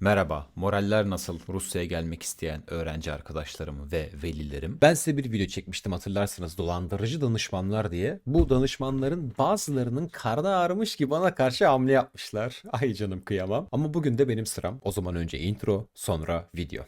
Merhaba, moraller nasıl? Rusya'ya gelmek isteyen öğrenci arkadaşlarım ve velilerim. Ben size bir video çekmiştim hatırlarsınız dolandırıcı danışmanlar diye. Bu danışmanların bazılarının karnı ağrımış ki bana karşı hamle yapmışlar. Ay canım kıyamam. Ama bugün de benim sıram. O zaman önce intro, sonra video.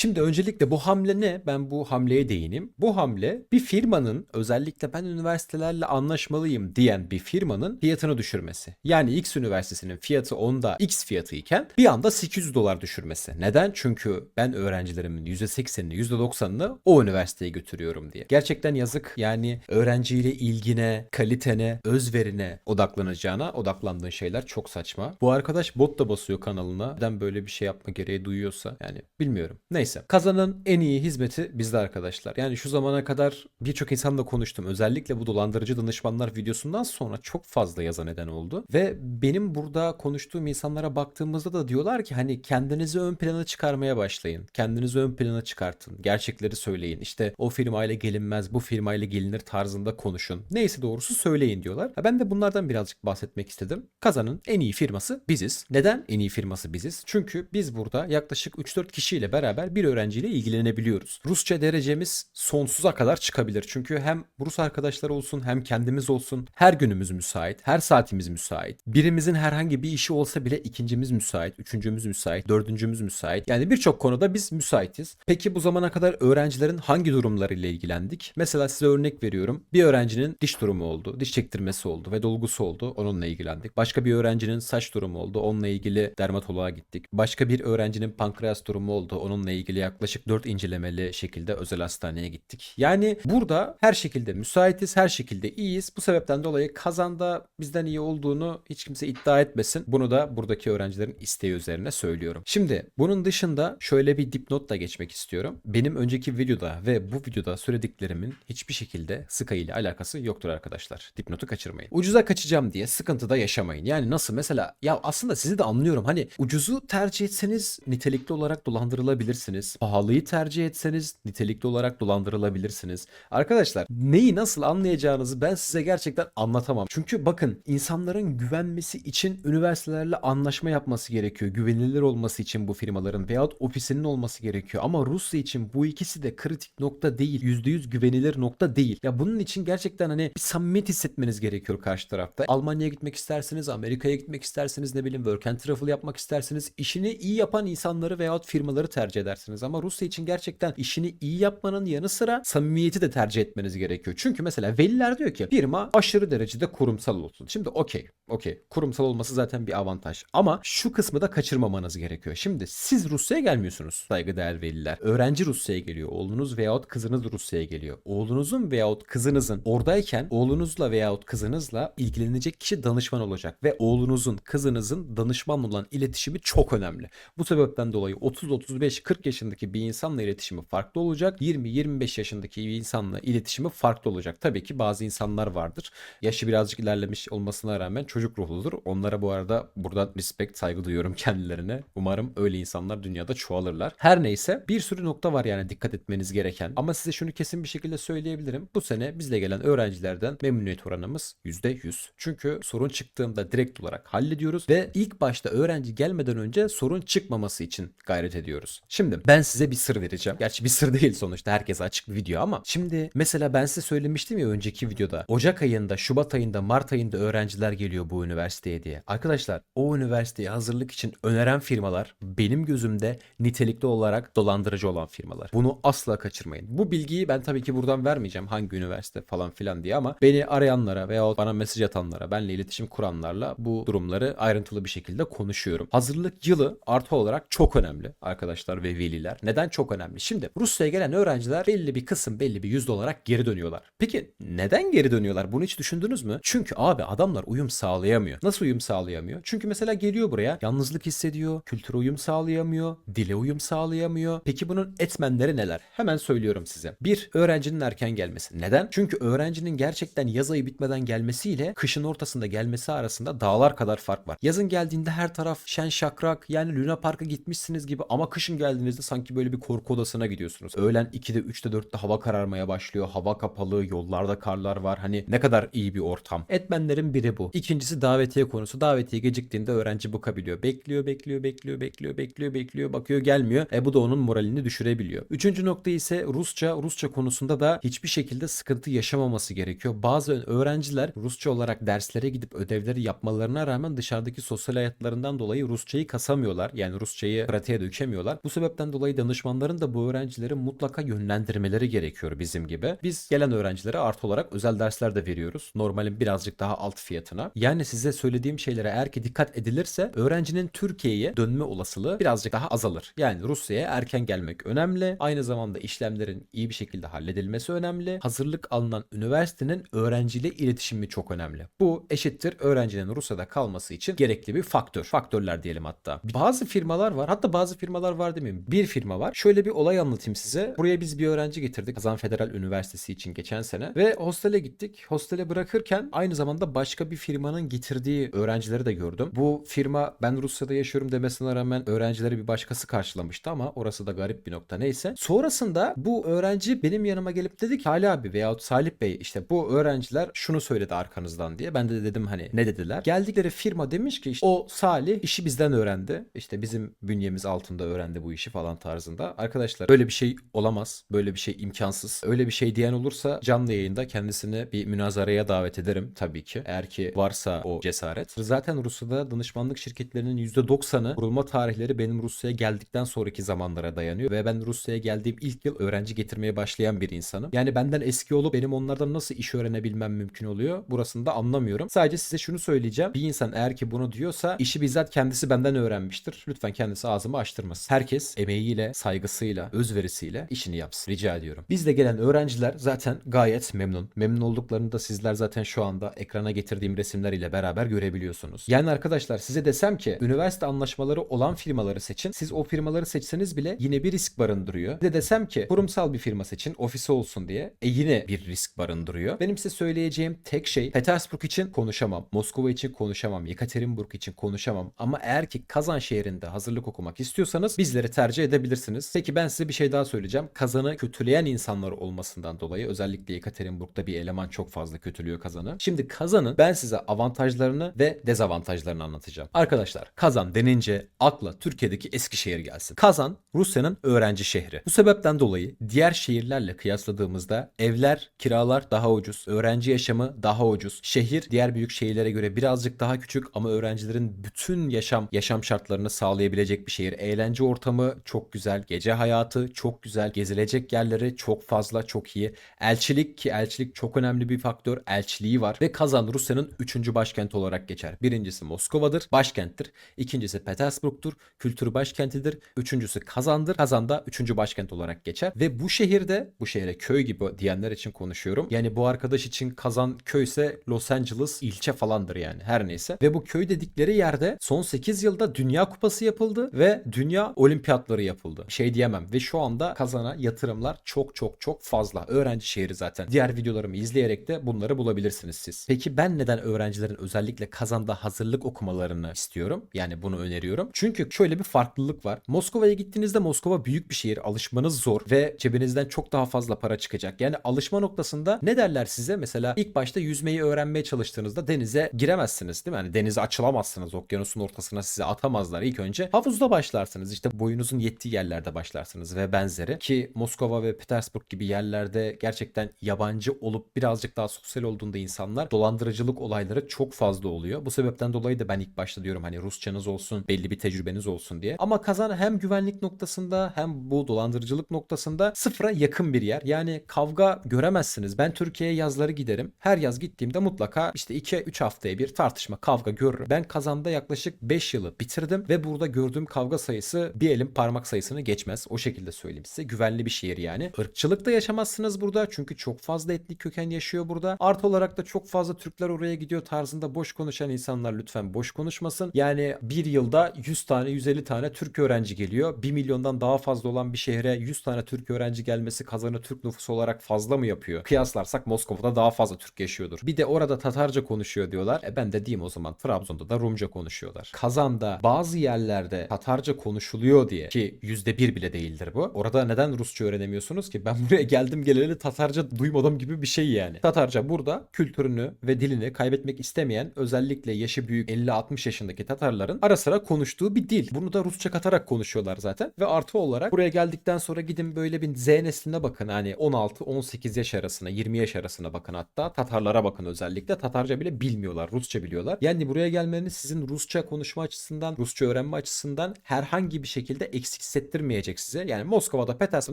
Şimdi öncelikle bu hamle ne? Ben bu hamleye değineyim. Bu hamle bir firmanın özellikle ben üniversitelerle anlaşmalıyım diyen bir firmanın fiyatını düşürmesi. Yani X üniversitesinin fiyatı onda X fiyatı iken bir anda 800 dolar düşürmesi. Neden? Çünkü ben öğrencilerimin %80'ini %90'ını o üniversiteye götürüyorum diye. Gerçekten yazık. Yani öğrenciyle ilgine, kalitene, özverine odaklanacağına odaklandığın şeyler çok saçma. Bu arkadaş bot da basıyor kanalına. Neden böyle bir şey yapma gereği duyuyorsa yani bilmiyorum. Neyse. Kazanın en iyi hizmeti bizde arkadaşlar. Yani şu zamana kadar birçok insanla konuştum. Özellikle bu dolandırıcı danışmanlar videosundan sonra çok fazla yaza neden oldu. Ve benim burada konuştuğum insanlara baktığımızda da diyorlar ki hani kendinizi ön plana çıkarmaya başlayın. Kendinizi ön plana çıkartın. Gerçekleri söyleyin. İşte o firmayla gelinmez, bu firmayla gelinir tarzında konuşun. Neyse doğrusu söyleyin diyorlar. Ben de bunlardan birazcık bahsetmek istedim. Kazanın en iyi firması biziz. Neden en iyi firması biziz? Çünkü biz burada yaklaşık 3-4 kişiyle beraber bir öğrenciyle ilgilenebiliyoruz. Rusça derecemiz sonsuza kadar çıkabilir. Çünkü hem Rus arkadaşlar olsun hem kendimiz olsun her günümüz müsait, her saatimiz müsait. Birimizin herhangi bir işi olsa bile ikincimiz müsait, üçüncümüz müsait, dördüncümüz müsait. Yani birçok konuda biz müsaitiz. Peki bu zamana kadar öğrencilerin hangi durumlarıyla ilgilendik? Mesela size örnek veriyorum. Bir öğrencinin diş durumu oldu, diş çektirmesi oldu ve dolgusu oldu. Onunla ilgilendik. Başka bir öğrencinin saç durumu oldu. Onunla ilgili dermatoloğa gittik. Başka bir öğrencinin pankreas durumu oldu. Onunla ilgili yaklaşık 4 incelemeli şekilde özel hastaneye gittik. Yani burada her şekilde müsaitiz, her şekilde iyiyiz. Bu sebepten dolayı kazanda bizden iyi olduğunu hiç kimse iddia etmesin. Bunu da buradaki öğrencilerin isteği üzerine söylüyorum. Şimdi bunun dışında şöyle bir dipnot da geçmek istiyorum. Benim önceki videoda ve bu videoda söylediklerimin hiçbir şekilde Sky ile alakası yoktur arkadaşlar. Dipnotu kaçırmayın. Ucuza kaçacağım diye sıkıntıda yaşamayın. Yani nasıl mesela ya aslında sizi de anlıyorum. Hani ucuzu tercih etseniz nitelikli olarak dolandırılabilirsiniz. Pahalıyı tercih etseniz nitelikli olarak dolandırılabilirsiniz. Arkadaşlar neyi nasıl anlayacağınızı ben size gerçekten anlatamam. Çünkü bakın insanların güvenmesi için üniversitelerle anlaşma yapması gerekiyor. Güvenilir olması için bu firmaların veyahut ofisinin olması gerekiyor. Ama Rusya için bu ikisi de kritik nokta değil. %100 güvenilir nokta değil. Ya bunun için gerçekten hani bir samimiyet hissetmeniz gerekiyor karşı tarafta. Almanya'ya gitmek isterseniz, Amerika'ya gitmek isterseniz, ne bileyim work and travel yapmak isterseniz işini iyi yapan insanları veyahut firmaları tercih edersiniz. Ama Rusya için gerçekten işini iyi yapmanın yanı sıra samimiyeti de tercih etmeniz gerekiyor. Çünkü mesela veliler diyor ki firma aşırı derecede kurumsal olsun. Şimdi okey, okey. Kurumsal olması zaten bir avantaj. Ama şu kısmı da kaçırmamanız gerekiyor. Şimdi siz Rusya'ya gelmiyorsunuz saygıdeğer veliler. Öğrenci Rusya'ya geliyor. Oğlunuz veyahut kızınız Rusya'ya geliyor. Oğlunuzun veyahut kızınızın oradayken oğlunuzla veyahut kızınızla ilgilenecek kişi danışman olacak. Ve oğlunuzun, kızınızın danışman olan iletişimi çok önemli. Bu sebepten dolayı 30-35-40 yaşındaki bir insanla iletişimi farklı olacak. 20-25 yaşındaki bir insanla iletişimi farklı olacak. Tabii ki bazı insanlar vardır. Yaşı birazcık ilerlemiş olmasına rağmen çocuk ruhludur. Onlara bu arada buradan respect, saygı duyuyorum kendilerine. Umarım öyle insanlar dünyada çoğalırlar. Her neyse bir sürü nokta var yani dikkat etmeniz gereken. Ama size şunu kesin bir şekilde söyleyebilirim. Bu sene bizle gelen öğrencilerden memnuniyet oranımız %100. Çünkü sorun çıktığında direkt olarak hallediyoruz ve ilk başta öğrenci gelmeden önce sorun çıkmaması için gayret ediyoruz. Şimdi ben size bir sır vereceğim. Gerçi bir sır değil sonuçta herkese açık bir video ama şimdi mesela ben size söylemiştim ya önceki videoda. Ocak ayında, Şubat ayında, Mart ayında öğrenciler geliyor bu üniversiteye diye. Arkadaşlar o üniversiteye hazırlık için öneren firmalar benim gözümde nitelikli olarak dolandırıcı olan firmalar. Bunu asla kaçırmayın. Bu bilgiyi ben tabii ki buradan vermeyeceğim hangi üniversite falan filan diye ama beni arayanlara veya bana mesaj atanlara, benle iletişim kuranlarla bu durumları ayrıntılı bir şekilde konuşuyorum. Hazırlık yılı artı olarak çok önemli arkadaşlar ve veliler. Neden çok önemli? Şimdi Rusya'ya gelen öğrenciler belli bir kısım, belli bir yüzde olarak geri dönüyorlar. Peki neden geri dönüyorlar? Bunu hiç düşündünüz mü? Çünkü abi adamlar uyum sağlayamıyor. Nasıl uyum sağlayamıyor? Çünkü mesela geliyor buraya yalnızlık hissediyor, kültüre uyum sağlayamıyor, dile uyum sağlayamıyor. Peki bunun etmenleri neler? Hemen söylüyorum size. Bir, öğrencinin erken gelmesi. Neden? Çünkü öğrencinin gerçekten yaz ayı bitmeden gelmesiyle kışın ortasında gelmesi arasında dağlar kadar fark var. Yazın geldiğinde her taraf şen şakrak yani Luna Park'a gitmişsiniz gibi ama kışın geldiğinizde sanki sanki böyle bir korku odasına gidiyorsunuz. Öğlen 2'de 3'te 4'te hava kararmaya başlıyor. Hava kapalı, yollarda karlar var. Hani ne kadar iyi bir ortam. Etmenlerin biri bu. İkincisi davetiye konusu. Davetiye geciktiğinde öğrenci bıkabiliyor. Bekliyor, bekliyor, bekliyor, bekliyor, bekliyor, bekliyor. Bakıyor gelmiyor. E bu da onun moralini düşürebiliyor. Üçüncü nokta ise Rusça. Rusça konusunda da hiçbir şekilde sıkıntı yaşamaması gerekiyor. Bazı öğrenciler Rusça olarak derslere gidip ödevleri yapmalarına rağmen dışarıdaki sosyal hayatlarından dolayı Rusçayı kasamıyorlar. Yani Rusçayı pratiğe dökemiyorlar. Bu sebepten dolayı danışmanların da bu öğrencileri mutlaka yönlendirmeleri gerekiyor bizim gibi. Biz gelen öğrencilere artı olarak özel dersler de veriyoruz. Normalin birazcık daha alt fiyatına. Yani size söylediğim şeylere eğer ki dikkat edilirse öğrencinin Türkiye'ye dönme olasılığı birazcık daha azalır. Yani Rusya'ya erken gelmek önemli. Aynı zamanda işlemlerin iyi bir şekilde halledilmesi önemli. Hazırlık alınan üniversitenin öğrenciyle iletişimi çok önemli. Bu eşittir öğrencinin Rusya'da kalması için gerekli bir faktör. Faktörler diyelim hatta. Bazı firmalar var. Hatta bazı firmalar var demeyeyim. Bir firma var. Şöyle bir olay anlatayım size. Buraya biz bir öğrenci getirdik. Kazan Federal Üniversitesi için geçen sene. Ve hostele gittik. Hostele bırakırken aynı zamanda başka bir firmanın getirdiği öğrencileri de gördüm. Bu firma ben Rusya'da yaşıyorum demesine rağmen öğrencileri bir başkası karşılamıştı ama orası da garip bir nokta neyse. Sonrasında bu öğrenci benim yanıma gelip dedi ki Salih abi veyahut Salih Bey işte bu öğrenciler şunu söyledi arkanızdan diye. Ben de dedim hani ne dediler? Geldikleri firma demiş ki işte o Salih işi bizden öğrendi. İşte bizim bünyemiz altında öğrendi bu işi falan tarzında. Arkadaşlar böyle bir şey olamaz. Böyle bir şey imkansız. Öyle bir şey diyen olursa canlı yayında kendisini bir münazaraya davet ederim tabii ki. Eğer ki varsa o cesaret. Zaten Rusya'da danışmanlık şirketlerinin %90'ı kurulma tarihleri benim Rusya'ya geldikten sonraki zamanlara dayanıyor ve ben Rusya'ya geldiğim ilk yıl öğrenci getirmeye başlayan bir insanım. Yani benden eski olup benim onlardan nasıl iş öğrenebilmem mümkün oluyor? Burasını da anlamıyorum. Sadece size şunu söyleyeceğim. Bir insan eğer ki bunu diyorsa işi bizzat kendisi benden öğrenmiştir. Lütfen kendisi ağzımı açtırmasın. Herkes emeğiyle, saygısıyla, özverisiyle işini yapsın. Rica ediyorum. Bizde gelen öğrenciler zaten gayet memnun. Memnun olduklarını da sizler zaten şu anda ekrana getirdiğim resimler ile beraber görebiliyorsunuz. Yani arkadaşlar size desem ki üniversite anlaşmaları olan firmaları seçin. Siz o firmaları seçseniz bile yine bir risk barındırıyor. Bir de desem ki kurumsal bir firma seçin ofisi olsun diye. E yine bir risk barındırıyor. Benim size söyleyeceğim tek şey Petersburg için konuşamam. Moskova için konuşamam. Yekaterinburg için konuşamam. Ama eğer ki Kazan şehrinde hazırlık okumak istiyorsanız bizleri tercih edebilirsiniz. Peki ben size bir şey daha söyleyeceğim. Kazanı kötüleyen insanlar olmasından dolayı özellikle Yekaterinburg'da bir eleman çok fazla kötülüyor Kazan'ı. Şimdi Kazan'ın ben size avantajlarını ve dezavantajlarını anlatacağım. Arkadaşlar Kazan denince akla Türkiye'deki Eskişehir gelsin. Kazan Rusya'nın öğrenci şehri. Bu sebepten dolayı diğer şehirlerle kıyasladığımızda evler, kiralar daha ucuz, öğrenci yaşamı daha ucuz. Şehir diğer büyük şehirlere göre birazcık daha küçük ama öğrencilerin bütün yaşam yaşam şartlarını sağlayabilecek bir şehir. Eğlence ortamı çok güzel, gece hayatı çok güzel, gezilecek yerleri çok fazla, çok iyi. Elçilik ki elçilik çok önemli bir faktör. Elçiliği var ve Kazan Rusya'nın 3. başkenti olarak geçer. Birincisi Moskova'dır, başkenttir. İkincisi Petersburg'tur, kültür başkentidir. Üçüncüsü Kazan'dır. Kazan da 3. başkent olarak geçer. Ve bu şehirde, bu şehre köy gibi diyenler için konuşuyorum. Yani bu arkadaş için Kazan köyse Los Angeles ilçe falandır yani her neyse. Ve bu köy dedikleri yerde son 8 yılda Dünya Kupası yapıldı ve Dünya Olimpiyatları yapıldı. Şey diyemem ve şu anda Kazan'a yatırımlar çok çok çok fazla. Öğrenci şehri zaten. Diğer videolarımı izleyerek de bunları bulabilirsiniz siz. Peki ben neden öğrencilerin özellikle Kazan'da hazırlık okumalarını istiyorum? Yani bunu öneriyorum. Çünkü şöyle bir farklılık var. Moskova'ya gittiğinizde Moskova büyük bir şehir. Alışmanız zor ve cebinizden çok daha fazla para çıkacak. Yani alışma noktasında ne derler size? Mesela ilk başta yüzmeyi öğrenmeye çalıştığınızda denize giremezsiniz değil mi? Yani denize açılamazsınız. Okyanusun ortasına sizi atamazlar. İlk önce havuzda başlarsınız. İşte boyunuzun yettiği yerlerde başlarsınız ve benzeri. Ki Moskova ve Petersburg gibi yerlerde gerçekten yabancı olup birazcık daha sosyal olduğunda insanlar dolandırıcılık olayları çok fazla oluyor. Bu sebepten dolayı da ben ilk başta diyorum hani Rusçanız olsun, belli bir tecrübeniz olsun diye. Ama Kazan hem güvenlik noktasında hem bu dolandırıcılık noktasında sıfıra yakın bir yer. Yani kavga göremezsiniz. Ben Türkiye'ye yazları giderim. Her yaz gittiğimde mutlaka işte 2-3 haftaya bir tartışma, kavga görürüm. Ben Kazan'da yaklaşık 5 yılı bitirdim ve burada gördüğüm kavga sayısı bir elin parmak sayısını geçmez. O şekilde söyleyeyim size. Güvenli bir şehir yani. Irkçılık da yaşamazsınız burada çünkü çok fazla etnik köken yaşıyor burada. Artı olarak da çok fazla Türkler oraya gidiyor tarzında boş konuşan insanlar lütfen boş konuşmasın. Yani bir yılda 100 tane 150 tane Türk öğrenci geliyor. 1 milyondan daha fazla olan bir şehre 100 tane Türk öğrenci gelmesi kazanı Türk nüfusu olarak fazla mı yapıyor? Kıyaslarsak Moskova'da daha fazla Türk yaşıyordur. Bir de orada Tatarca konuşuyor diyorlar. E ben de diyeyim o zaman Trabzon'da da Rumca konuşuyorlar. Kazan'da bazı yerlerde Tatarca konuşuluyor diye ki yüzde bir bile değildir bu. Orada neden Rusça öğrenemiyorsunuz ki? Ben buraya geldim geleli Tatarca duymadım gibi bir şey yani. Tatarca burada kültürünü ve dilini kaybetmek istemeyen özellikle yaşı büyük 50-60 yaşındaki Tatarların ara sıra konuştuğu bir dil. Bunu da Rusça katarak konuşuyorlar zaten. Ve artı olarak buraya geldikten sonra gidin böyle bir Z nesline bakın. Hani 16-18 yaş arasına 20 yaş arasına bakın hatta. Tatarlara bakın özellikle. Tatarca bile bilmiyorlar. Rusça biliyorlar. Yani buraya gelmeniz sizin Rusça konuşma açısından, Rusça öğrenme açısından herhangi bir şekilde eksik hissettirmeyecek size. Yani Moskova'da Peters'e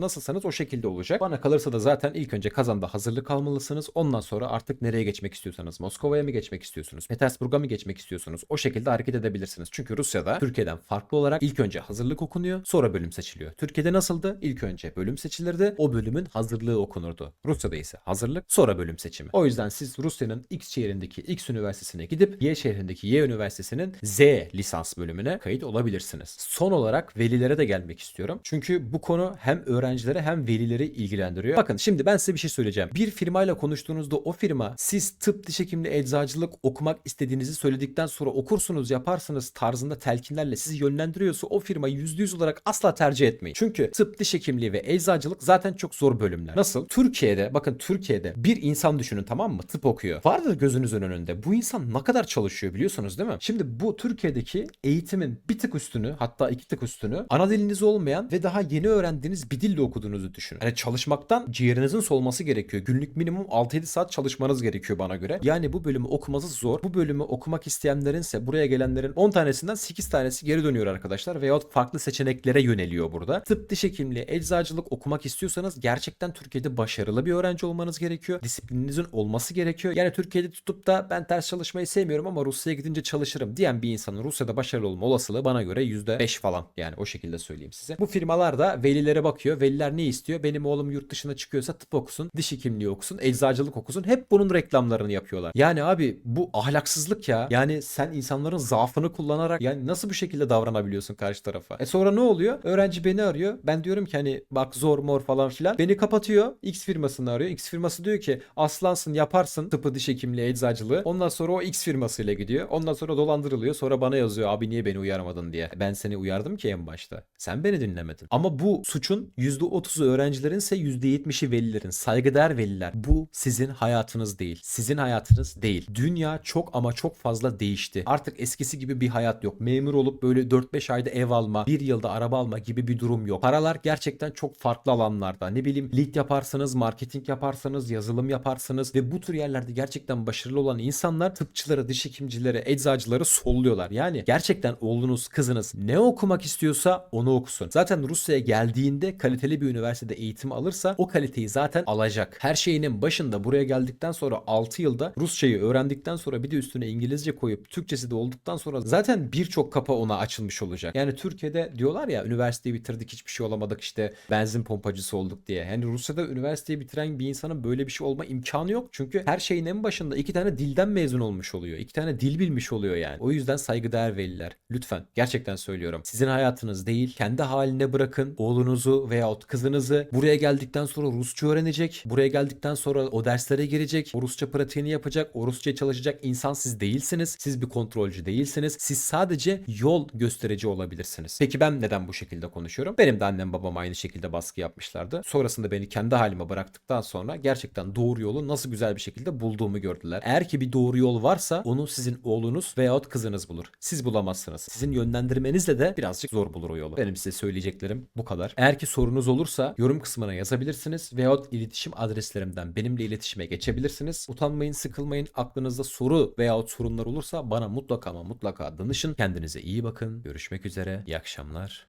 nasılsanız o şekilde olacak. Bana kalırsa da zaten ilk önce Kazan'da hazırlık almalısınız. Ondan sonra artık nereye geçmek istiyorsanız Moskova'ya mı geçmek istiyorsunuz? Petersburg'a mı geçmek istiyorsunuz? O şekilde hareket edebilirsiniz. Çünkü Rusya'da Türkiye'den farklı olarak ilk önce hazırlık okunuyor, sonra bölüm seçiliyor. Türkiye'de nasıldı? İlk önce bölüm seçilirdi, o bölümün hazırlığı okunurdu. Rusya'da ise hazırlık, sonra bölüm seçimi. O yüzden siz Rusya'nın X şehrindeki X üniversitesine gidip Y şehrindeki Y üniversitesinin Z lisans bölümüne kayıt olabilirsiniz. Son olarak velilere de gelmek istiyorum. Çünkü bu konu hem öğrencilere hem velileri ilgilendiriyor. Bakın şimdi ben size bir şey söyleyeceğim. Bir firmayla konuştuğunuzda o firma siz tıp diş hekimliği eczacılık okumak istediğinizi söyledikten sonra okursunuz yaparsınız tarzında telkinlerle sizi yönlendiriyorsa o firmayı %100 olarak asla tercih etmeyin. Çünkü tıp diş hekimliği ve eczacılık zaten çok zor bölümler. Nasıl? Türkiye'de bakın Türkiye'de bir insan düşünün tamam mı? Tıp okuyor. Vardır gözünüzün önünde. Bu insan ne kadar çalışıyor biliyorsunuz değil mi? Şimdi bu Türkiye'deki eğitimin bir tık üstünü hatta iki tık üstünü ana diliniz olmayan ve daha yeni öğrendiğiniz bir dille okuduğunuzu düşünün. Yani çalışmaktan ciğerinizin solması gerekiyor. Günlük minimum 6-7 saat çalışmanız gerekiyor bana göre. Yani bu bölümü okuması zor. Bu bölümü okumak isteyenlerinse buraya gelenlerin 10 tanesinden 8 tanesi geri dönüyor arkadaşlar veyahut farklı seçeneklere yöneliyor burada. Tıp diş hekimliği, eczacılık okumak istiyorsanız gerçekten Türkiye'de başarılı bir öğrenci olmanız gerekiyor. Disiplininizin olması gerekiyor. Yani Türkiye'de tutup da ben ters çalışmayı sevmiyorum ama Rusya'ya gidince çalışırım diyen bir insanın Rusya'da başarılı olma olasılığı bana göre %5 falan. Yani o şekilde söyleyeyim size. Bu firmalar da velilere bakıyor. Veliler ne istiyor? Benim oğlum yurt dışına çıkıyorsa tıp okusun, diş hekimliği okusun, eczacılık okusun. Hep bunun reklamlarını yapıyorlar. Yani abi bu ahlaksızlık ya. Yani sen insanların zaafını kullanarak yani nasıl bu şekilde davranabiliyorsun karşı tarafa? E sonra ne oluyor? Öğrenci beni arıyor. Ben diyorum ki hani bak zor mor falan filan. Beni kapatıyor. X firmasını arıyor. X firması diyor ki aslansın yaparsın tıpı diş hekimliği eczacılığı. Ondan sonra o X firmasıyla gidiyor. Ondan sonra dolandırılıyor. Sonra bana yazıyor abi niye beni uyarmadın diye. Ben seni uyardım ki en başta. Sen beni dinlemedin. Ama bu suçun %30'u öğrencilerin ise %70'i velilerin. Saygıdeğer veliler. Bu sizin hayatınız değil. Sizin hayatınız değil. Dünya çok ama çok fazla değişti. Artık eskisi gibi bir hayat yok. Memur olup böyle 4-5 ayda ev alma, bir yılda araba alma gibi bir durum yok. Paralar gerçekten çok farklı alanlarda. Ne bileyim lead yaparsınız, marketing yaparsanız, yazılım yaparsınız ve bu tür yerlerde gerçekten başarılı olan insanlar tıpçıları, diş hekimcileri, eczacıları solluyorlar. Yani gerçekten oğlunuz, kızınız ne okumak istiyorsa onu okusun. Zaten Rusya'ya geldiğinde kaliteli bir üniversitede eğitim alırsa o kaliteyi zaten alacak. Her şeyinin başında buraya geldikten sonra 6 yılda Rusçayı öğrendikten sonra bir de üstüne İngilizce koyup Türkçesi de olduktan sonra zaten birçok kapı ona açılmış olacak. Yani Türkiye'de diyorlar ya üniversiteyi bitirdik hiçbir şey olamadık işte benzin pompacısı olduk diye. Yani Rusya'da üniversiteyi bitiren bir insanın böyle bir şey olma imkanı yok. Çünkü her şeyin en başında iki tane dilden mezun olmuş oluyor. iki tane dil bilmiş oluyor yani. O yüzden saygıdeğer veliler. Lütfen gerçekten söylüyorum. Sizin hayatınız değil. Kendi haline bırakın. Oğlunuzu veyahut kızınızı buraya geldikten sonra Rusça öğrenecek. Buraya geldikten sonra o derslere girecek. O Rusça pratiğini yapacak. O Rusça çalışacak insan siz değilsiniz. Siz bir kontrolcü değilsiniz. Siz sadece yol gösterici olabilirsiniz. Peki ben neden bu şekilde konuşuyorum? Benim de annem babam aynı şekilde baskı yapmışlardı. Sonrasında beni kendi halime bıraktıktan sonra gerçekten doğru yolu nasıl güzel bir şekilde bulduğumu gördüler. Eğer ki bir doğru yol varsa onu sizin oğlunuz veyahut kızınız bulur. Siz bulamazsınız. Sizin yönlendirmenizle de birazcık zor bulur o yolu. Benim size söyleyeceklerim bu kadar. Eğer ki sorunuz olursa yorum kısmına yazabilirsiniz veyahut iletişim adreslerimden benimle iletişime geçebilirsiniz. Utanmayın, sıkılmayın. Aklınızda soru veyahut sorunlar olursa bana mutlaka ama mutlaka danışın. Kendinize iyi bakın. Görüşmek üzere. İyi akşamlar.